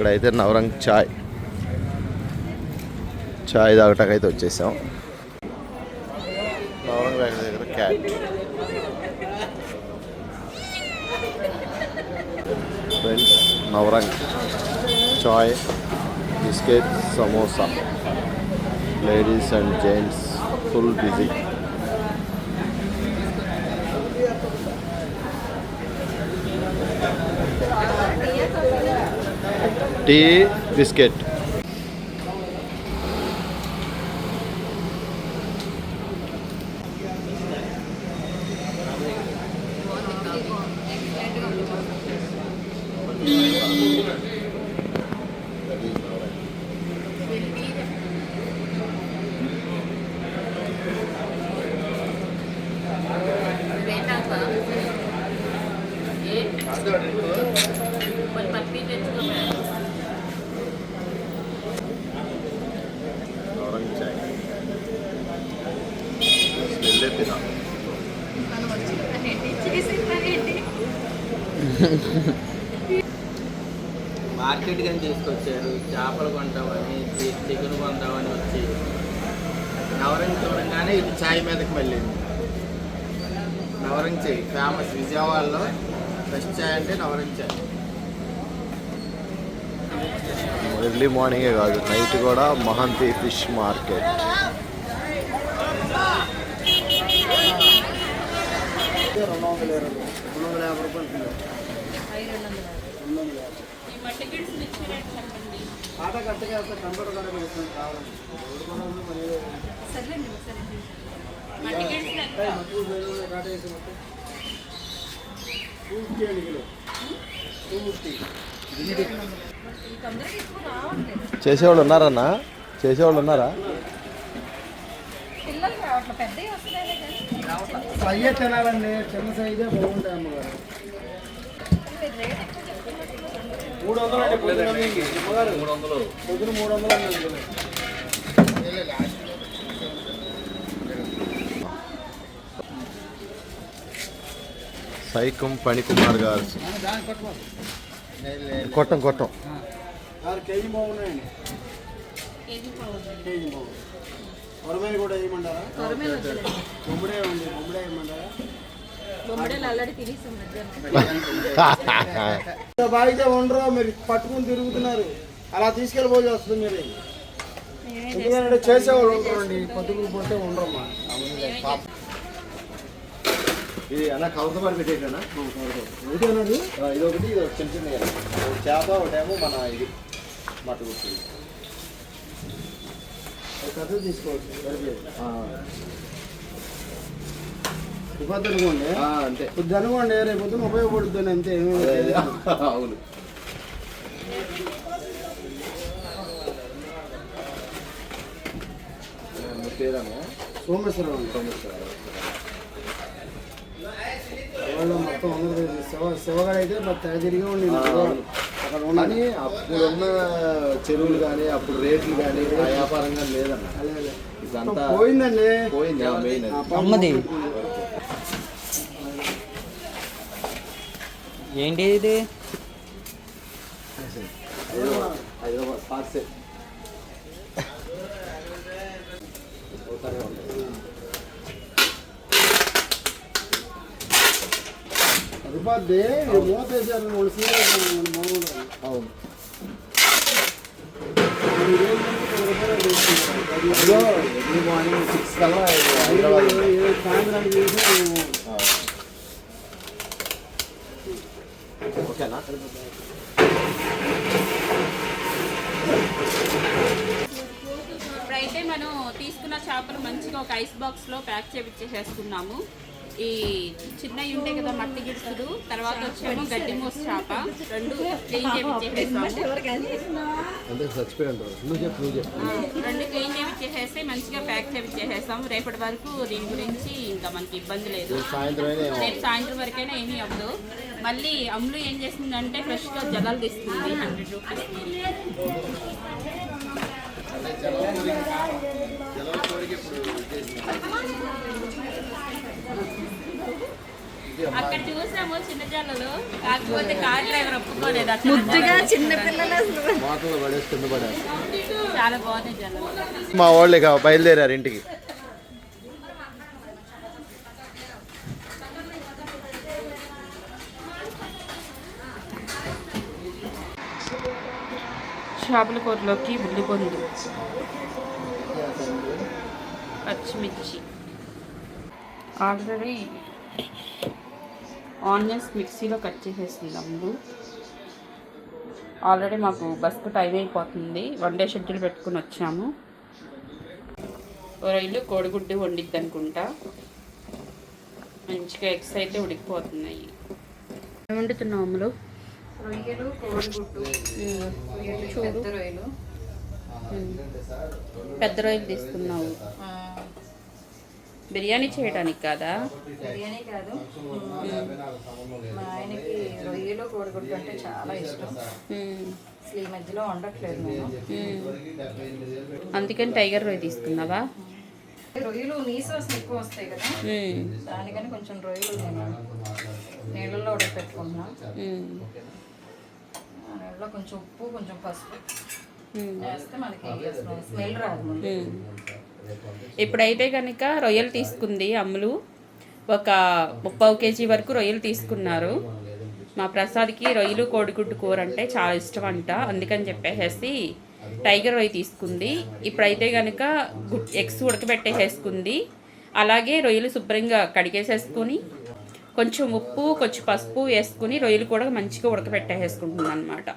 ఇక్కడైతే నవరంగ్ చాయ్. చాయ్ తాగటానికి వచ్చేసాం. నవరంగ్ దగ్గర దగ్గర క్యాట్. Friends Navrang chai biscuit samosa. Ladies and gents full busy. Tea biscuit. Navrang market కానీ తీసుకొచ్చారు. చేపలు కొంటామని చికెన్ కొంటామని వచ్చి నవరంగి చూడంగానే ఇది ఛాయ్ మీదకి వెళ్ళింది నవరంగి చాయ్ ఫేమస్ విజయవాడలో బెస్ట్ చాయ్ అంటే నవరంగి చాయ్ ఎర్లీ మార్నింగే కాదు నైట్ కూడా మహంతి ఫిష్ మార్కెట్. రెండు వందల ఇరవై. రెండు వందల యాభై రూపాయలు కిలో రెండు వందల యాభై ఆట కట్టగా కంప్యూటర్ కూడా కావాలండి చేసేవాళ్ళు ఉన్నారన్నా? చేసేవాళ్ళు ఉన్నారా? ఫ్రై తినాలండి చిన్న సైజే బాగుంటాయి అమ్మగారు. మూడు వందలు అండి మూడు వందలు పొద్దున మూడు వందలు అండి సైకం పణికుమార్ గారు. కొట్టం కొట్టం. ఆరు కేజీ బాగున్నాయండి కేజీ బాగు కొరమేలు కూడా వేయమంటారా బొమ్మడే ఉంది బొమ్మడే వేయమంటారా బాగితే ఉండరు మీరు? పట్టుకుని తిరుగుతున్నారు. అలా తీసుకెళ్ళిపోయి వస్తుంది మీరు. ఎందుకంటే చేసేవాళ్ళు ఉంటారండి. పట్టుకుని పోతే ఉండరమ్మా. ఇది కవత పడి పెట్టేటనా ఇదేనండి ఇది ఒకటి ఇది ఒకటి చిన్న చిన్న చేప ఒకటేమో మన ఇది. మట్టు గుర్తు కథ తీసుకోవచ్చు. ఇబ్బంది అనుకోండి అంతే. కొద్ది అనుకోండి రేపు పొద్దున ఉపయోగపడుతుంది అంతే. అవును. మీ పేరన్నా సోమేశ్వరం అండి వాళ్ళు మొత్తం అందరూ శివ శివగాడు అయితే తెగ తిరిగి ఉండి అక్కడ ఉండాలి కానీ అప్పుడున్న చెరువులు కానీ అప్పుడు రేట్లు కానీ ఆ వ్యాపారం కానీ లేదన్న. అదే, అదే. ఇదంతా పోయిందండి. పోయింది మెయిన్ అమ్మది. ఏంటి ఇది? హైదరాబాద్ హైదరాబాద్ పార్సెల్ అది పోద్ది మూత వేసారు మూడు సీరియల్ మామూలు. అవును. మార్నింగ్ సిక్స్ కల్లా హైదరాబాద్ సాయంత్రానికి చేసి మేము ఓకేనా? ఇప్పుడైతే మనం తీసుకున్న చేపలు మంచిగా ఒక ఐస్ బాక్స్లో ప్యాక్ చేపించేసేసుకున్నాము. ఈ చిన్నవి ఉంటాయి కదా మట్టి గిడుసులు తర్వాత వచ్చేమో గడ్డి మోస చేప. రెండు క్లీన్ చేపించేసేసాము రెండు క్లీన్ చేపించేసేసి మంచిగా ప్యాక్ చేపించేసేసాము రేపటి వరకు దీని గురించి ఇంకా మనకి ఇబ్బంది లేదు. రేపు సాయంత్రం వరకైనా ఏమీ అవ్వదు. మళ్ళీ అమ్ములు ఏం చేస్తుందంటే ఫ్రెష్గా జలాలు తీస్తుంది. హండ్రెడ్ రూపీస్కి అక్కడ చూసాము చిన్న జల్లలు కాకపోతే కార్ డ్రైవర్ ఒప్పుకోలేదు ముద్దుగా చిన్న పిల్లలు చాలా బాగున్నాయి జల్లలు మా వాళ్ళు ఇక బయలుదేరారు ఇంటికి. చేపల కూరలోకి ఉల్లిపొందు పచ్చిమిర్చి ఆల్రెడీ ఆనియన్స్ మిక్సీలో కట్ చేసేసిందాము ఆల్రెడీ మాకు బస్కు టైం అయిపోతుంది. వన్ డే షెడ్యూల్ పెట్టుకుని వచ్చాము. రొయ్యలు కోడిగుడ్డు వండిద్ది అనుకుంటా. మంచిగా ఎగ్స్ అయితే ఉడికిపోతున్నాయి. ఏం వండుతున్నావు అమ్ములు? రొయ్యలు కోడిగుడ్డు పెద్ద రొయ్యలు. పెద్ద రొయ్యలు తీసుకున్నావు. బిర్యానీ చేయడానికి కాదా బిర్యానీ కాదు మా ఆయనకి రొయ్యలు కోడిగుడ్డు అంటే చాలా ఇష్టం. అసలు ఈ మధ్యలో వండట్లేదు నేను. అందుకని టైగర్ రొయ్య తీసుకున్నావా రొయ్యలు నీసాసం ఎక్కువ వస్తాయి కదా. దానికని కొంచెం రొయ్యలు నేను మ్మ్. ఆ నీళ్ళలో కొంచెం ఉప్పు కొంచెం పసుపు. వేస్తే మనకి స్మెల్ రాదు. ఇప్పుడైతే కనుక రొయ్యలు తీసుకుంది అమ్ములు. ఒక ముప్పై కేజీ వరకు రొయ్యలు తీసుకున్నారు. మా ప్రసాద్కి రొయ్యలు కోడిగుడ్డు కూర అంటే చాలా ఇష్టం అంట అందుకని చెప్పేసి టైగర్ రొయ్య తీసుకుంది. ఇప్పుడైతే కనుక ఎగ్స్ ఉడకబెట్టేసేసుకుంది. అలాగే రొయ్యలు శుభ్రంగా కడిగేసేసుకుని కొంచెం ఉప్పు కొంచెం పసుపు వేసుకుని రొయ్యలు కూడా మంచిగా ఉడకబెట్టేసుకుంటుంది అనమాట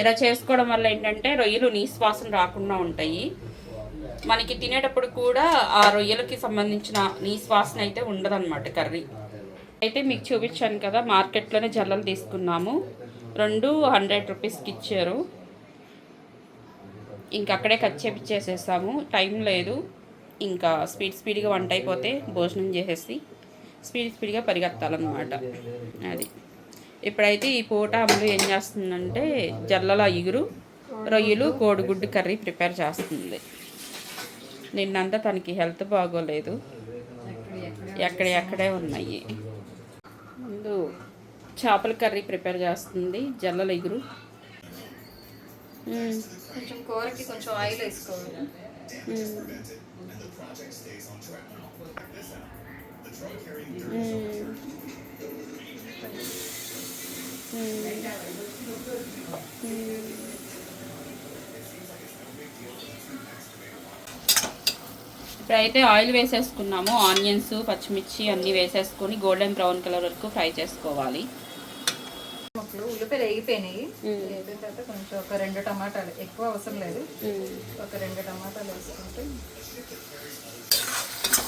ఇలా చేసుకోవడం వల్ల ఏంటంటే రొయ్యలు నీసు వాసన రాకుండా ఉంటాయి. మనకి తినేటప్పుడు కూడా ఆ రొయ్యలకి సంబంధించిన నీ వాసన అయితే ఉండదన్నమాట కర్రీ. అయితే మీకు చూపించాను కదా మార్కెట్లోనే జల్లలు తీసుకున్నాము. రెండు హండ్రెడ్ రూపీస్కి ఇచ్చారు. ఇంక అక్కడే కట్ చేపించేసేసాము టైం లేదు. ఇంకా స్పీడ్ స్పీడ్గా వంట అయిపోతే భోజనం చేసేసి స్పీడ్ స్పీడ్గా పరిగెత్తాలన్నమాట. అది. ఇప్పుడైతే ఈ పూట అమలు ఏం చేస్తుందంటే జల్లల ఇగురు రొయ్యలు కోడిగుడ్డు కర్రీ ప్రిపేర్ చేస్తుంది. నిన్నంతా తనకి హెల్త్ బాగోలేదు. ఎక్కడ ఎక్కడే ఉన్నాయి. ముందు చేపల కర్రీ ప్రిపేర్ చేస్తుంది జల్లల మ్మ్. కొంచెం కూరకి కొంచెం ఆయిల్ వేసుకోవాలి. ఇప్పుడైతే ఆయిల్ వేసేసుకున్నాము. ఆనియన్స్ పచ్చిమిర్చి అన్నీ వేసేసుకొని గోల్డెన్ బ్రౌన్ కలర్ వరకు ఫ్రై చేసుకోవాలి. ఉల్లిపాయలు వేగిపోయినాయి. వేగిపోయిన తర్వాత కొంచెం ఒక రెండు టమాటాలు ఎక్కువ అవసరం లేదు. ఒక రెండు టమాటాలు వేసుకుంటే.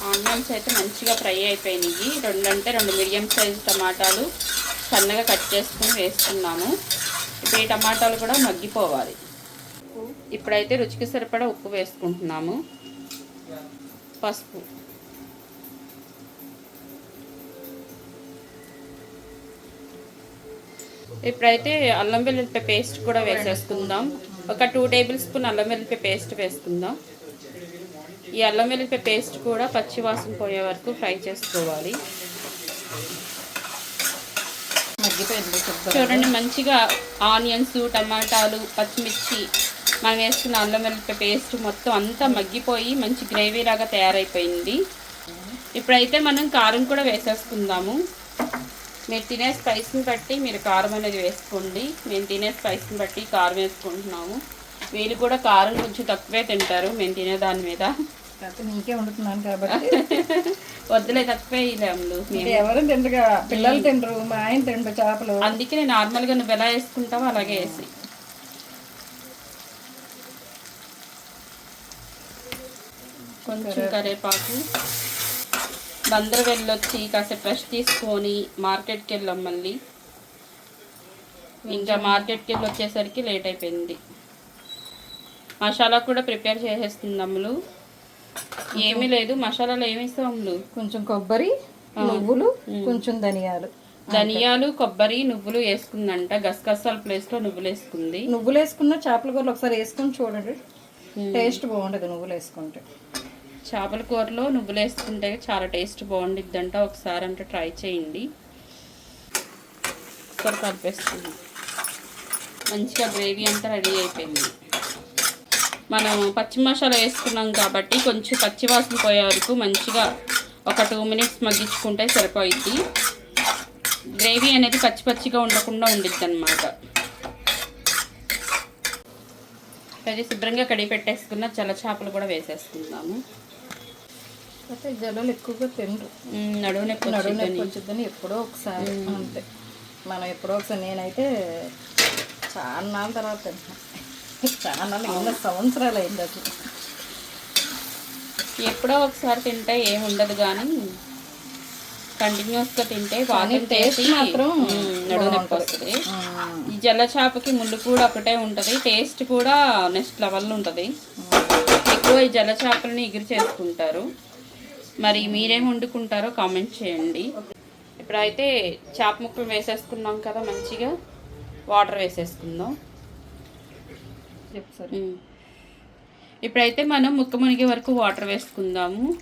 ఆనియన్స్ అయితే మంచిగా ఫ్రై అయిపోయినాయి. రెండు అంటే రెండు మీడియం సైజ్ టమాటాలు సన్నగా కట్ చేసుకుని వేసుకున్నాము. ఇప్పుడు ఈ టమాటాలు కూడా మగ్గిపోవాలి. ఇప్పుడైతే రుచికి సరిపడా ఉప్పు వేసుకుంటున్నాము. పసుపు. ఇప్పుడైతే అల్లం వెల్లుల్లిపాయ పేస్ట్ కూడా వేసేసుకుందాం. ఒక టూ టేబుల్ స్పూన్ అల్లం వెల్లుల్లిపాయ పేస్ట్ వేసుకుందాం. ఈ అల్లం వెల్లుల్లిపాయ పేస్ట్ కూడా పచ్చి వాసన పోయే వరకు ఫ్రై చేసుకోవాలి. చూడండి మంచిగా ఆనియన్స్ టమాటాలు పచ్చిమిర్చి మనం వేసుకున్న అల్లం వెల్లుల్లిపాయ పేస్ట్ మొత్తం అంతా మగ్గిపోయి మంచి గ్రేవీ లాగా తయారైపోయింది. ఇప్పుడైతే మనం కారం కూడా వేసేసుకుందాము. మీరు తినే స్పైస్ని బట్టి మీరు కారం అనేది వేసుకోండి. మేము తినే స్పైస్ని బట్టి కారం వేసుకుంటున్నాము. వీళ్ళు కూడా కారం కొంచెం తక్కువే తింటారు. మేము తినే దాని మీద. నీకే వండుతున్నాను కాబట్టి. వద్దులే తక్కువే ఇలేములు ఎవరు తింటగా పిల్లలు తింటారు మా ఆయన తింటారు చేపలు. అందుకే నేను నార్మల్గా నువ్వు ఎలా వేసుకుంటావో అలాగే వేసి. కొంచెం కరివేపాకు బందరు వెళ్ళొచ్చి కాసేపు ఫ్రెష్ తీసుకొని మార్కెట్కి వెళ్ళాం మళ్ళీ. ఇంకా మార్కెట్కి వెళ్ళి వచ్చేసరికి లేట్ అయిపోయింది. మసాలా కూడా ప్రిపేర్ చేసేస్తుంది అమ్ములు. ఏమీ లేదు మసాలాలు ఏమి ఇస్తాం అమ్ములు? కొంచెం కొబ్బరి నువ్వులు కొంచెం ధనియాలు. ధనియాలు కొబ్బరి నువ్వులు వేసుకుందంట. గసగసాల ప్లేస్లో నువ్వులు వేసుకుంది. నువ్వులు వేసుకున్న చేపల కూరలు ఒకసారి వేసుకొని చూడండి. టేస్ట్ బాగుంటుంది నువ్వులు వేసుకుంటే. చేపల కూరలో నువ్వులు వేసుకుంటే చాలా టేస్ట్ బాగుండిద్దంట. ఒకసారి అంటే ట్రై చేయండి. ఒకసారి కలిపేస్తుంది మంచిగా గ్రేవీ అంతా రెడీ అయిపోయింది. మనం పచ్చి మసాలా వేసుకున్నాం కాబట్టి కొంచెం పచ్చి వాసన పోయే వరకు మంచిగా ఒక టూ మినిట్స్ మగ్గించుకుంటే సరిపోయిద్ది. గ్రేవీ అనేది పచ్చి పచ్చిగా ఉండకుండా ఉండిద్ది అనమాట అది శుభ్రంగా కడిగి పెట్టేసుకున్న చల్ల చేపలు కూడా వేసేసుకుందాము. అయితే జనాలు ఎక్కువగా తినరు. మ్, నడుము నొప్పి నడుము నొప్పి వచ్చిందని. ఎప్పుడో ఒకసారి అంతే. మనం ఎప్పుడో ఒకసారి నేనైతే చాలా నాళ్ళ తర్వాత తింటున్నాను చాలా నాళ్ళు ఎన్నో సంవత్సరాలు అయింది అసలు. ఎప్పుడో ఒకసారి తింటే ఏమి ఉండదు కానీ కంటిన్యూస్గా తింటే కానీ వాటర్ టేస్ట్ మాత్రం నడుము నొప్పి. వస్తుంది. ఈ జల్ల చేపకి ముళ్ళు కూడా ఒకటే ఉంటుంది. టేస్ట్ కూడా నెక్స్ట్ లెవెల్ ఉంటుంది. ఎక్కువ ఈ జల్ల చేపలని ఎగురు చేసుకుంటారు మరి మీరేం వండుకుంటారో కామెంట్ చేయండి. ఇప్పుడైతే చేప ముక్కలు వేసేసుకున్నాం కదా మంచిగా. వాటర్ వేసేసుకుందాం. ఇప్పుడైతే మనం ముక్క మునిగే వరకు వాటర్ వేసుకుందాము.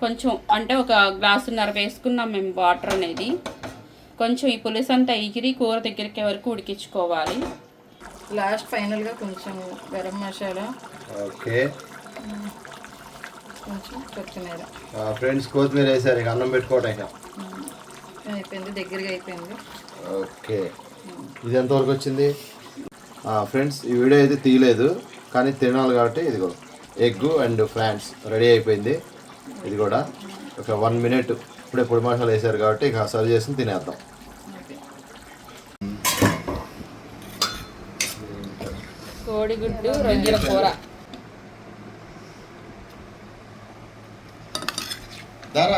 కొంచెం అంటే ఒక గ్లాసున్నర వేసుకున్నాం మేము వాటర్ అనేది. కొంచెం ఈ పులుసు అంతా ఎగిరి కూర దగ్గరికి వరకు ఉడికించుకోవాలి. లాస్ట్ ఫైనల్గా కొంచెం గరం మసాలా. ఓకే. కొంచెం కొత్తిమీర. ఫ్రెండ్స్ కొత్తిమీర వేసారు ఇక అన్నం పెట్టుకోవటం ఇక. అయిపోయింది దగ్గరగా అయిపోయింది. ఓకే. ఇది ఎంతవరకు వచ్చింది? ఫ్రెండ్స్ ఈ వీడియో అయితే తీయలేదు కానీ తినాలి కాబట్టి ఇదిగో ఎగ్ అండ్ ఫ్రాన్స్ రెడీ అయిపోయింది. ఇది కూడా ఒక వన్ మినిట్ ఇప్పుడే పొడి మసాలా వేసారు కాబట్టి ఇక సర్వ్ చేసుకుని తినేద్దాం. కోడిగుడ్డు రొయ్యల కూర. ధర?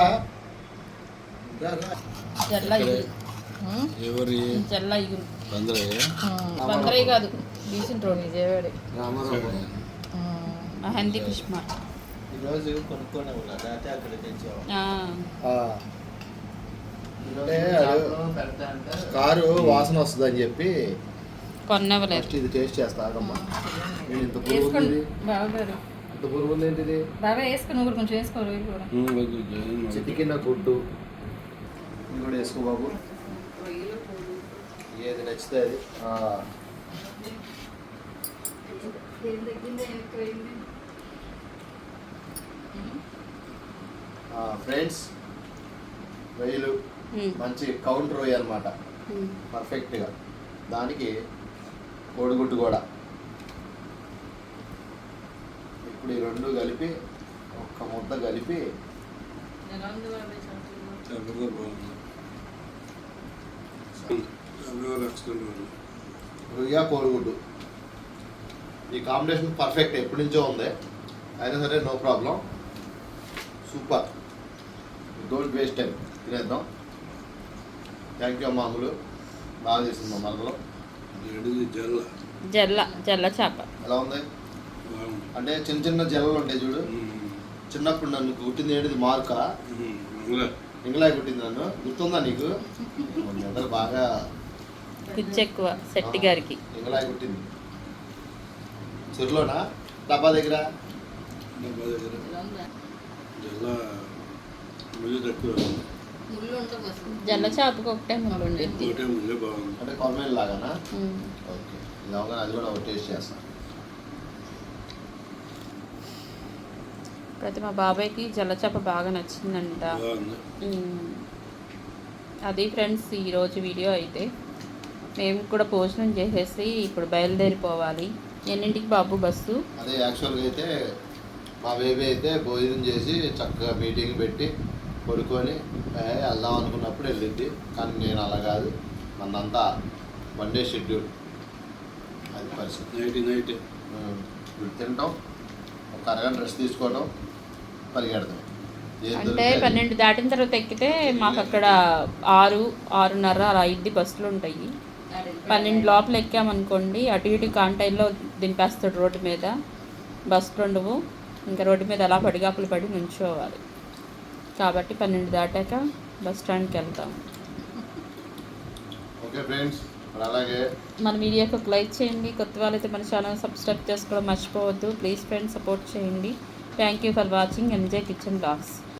జల్ల ఇగురు. ఎవరి? జల్ల ఇగురు. అందరూ బందరయ్య కాదు. రోడ్ విజయవాడ మెహందీ ఈరోజు కొనుక్కోనే ఉన్నది అయితే అక్కడ తెచ్చాము ఆ, అంటే పెడతా అంటే కారు వాసన వస్తుంది అని చెప్పి కొన్నవ్వలేదు. ఫస్ట్ ఇది టేస్ట్ చేస్తా ఇంత పురుగు పురుగు ఉంది ఏంటిది నువ్వు కొంచెం వేసుకో కూడా. చిటికిన గుడ్డు ఇది కూడా వేసుకో బాబు. ఏది నచ్చితే అది. ఫ్రెండ్స్ రొయ్యలు మంచి కౌంటర్ రొయ్య అనమాట. పర్ఫెక్ట్గా. దానికి కోడిగుడ్డు కూడా. ఇప్పుడు ఈ రెండు కలిపి ఒక్క ముద్ద కలిపి. రొయ్య కోడిగుడ్డు. ఈ కాంబినేషన్ పర్ఫెక్ట్ ఎప్పటి నుంచో ఉంది. అయినా సరే no problem. Super. Don't waste time తినేద్దాం. థ్యాంక్ యూ అమ్మ అమ్ములు బాగా చేసింది మా మనలో జల్ల జల్ల చేప. ఎలా ఉంది? అంటే చిన్న చిన్న జల్లలు ఉంటాయి చూడు. చిన్నప్పుడు నన్ను కుట్టింది ఏంటిది మార్క? ఇంగ్లా కుట్టింది నన్ను. గుర్తుందా నీకు? అందరు బాగా ఎక్కువ శెట్టి గారికి. ఇంగ్లా కుట్టింది. చెరులోనా? డబ్బా దగ్గర? జల్ల చేపకు ఒకటే ముళ్ళు ఉండిద్ది అంటే కొరమేలు లాగానా. ఓకే. ఇది అవగానే అది కూడా ఒక టేస్ట్ చేస్తాను ప్రతి మా బాబాయ్కి జల్ల చేప బాగా నచ్చిందంట. అది ఫ్రెండ్స్ ఈరోజు వీడియో అయితే మేము కూడా భోజనం చేసేసి ఇప్పుడు బయలుదేరిపోవాలి. ఎన్నింటికి బాబు బస్సు? అదే యాక్చువల్గా అయితే మా బేబీ అయితే భోజనం చేసి చక్కగా మీటింగ్ పెట్టి పడుకొని ఏ, వెళ్దాం అనుకున్నప్పుడు వెళ్ళింది. కానీ నేను అలా కాదు. మనంతా వన్ డే షెడ్యూల్. అది పరిస్థితి. ఉం. ఇప్పుడు తింటాం. ఒక అరగంట రెస్ట్ తీసుకోవడం పరిగెడతాం. అంటే. పన్నెండు దాటిన తర్వాత ఎక్కితే మాకు అక్కడ ఆరు ఆరున్నర అలా ఐదు బస్సులు ఉంటాయి. పన్నెండు లోపల ఎక్కామనుకోండి అటు ఇటు కాంటైన్లో దింపేస్తాడు రోడ్డు మీద. బస్సులు ఉండవు. ఇంకా రోడ్డు మీద అలా పడిగాపులు పడి నుంచోవాలి. కాబట్టి పన్నెండు దాటాక బస్ స్టాండ్కి వెళ్తాం. ఓకే ఫ్రెండ్స్ మరి అలాగే మన వీడియోకి ఒక లైక్ చేయండి. కొత్త వాళ్ళైతే మన ఛానల్ సబ్స్క్రైబ్ చేసుకోవడం మర్చిపోవద్దు. ప్లీజ్ ఫ్రెండ్స్ సపోర్ట్ చేయండి. Thank you for watching enjoy kitchen vlogs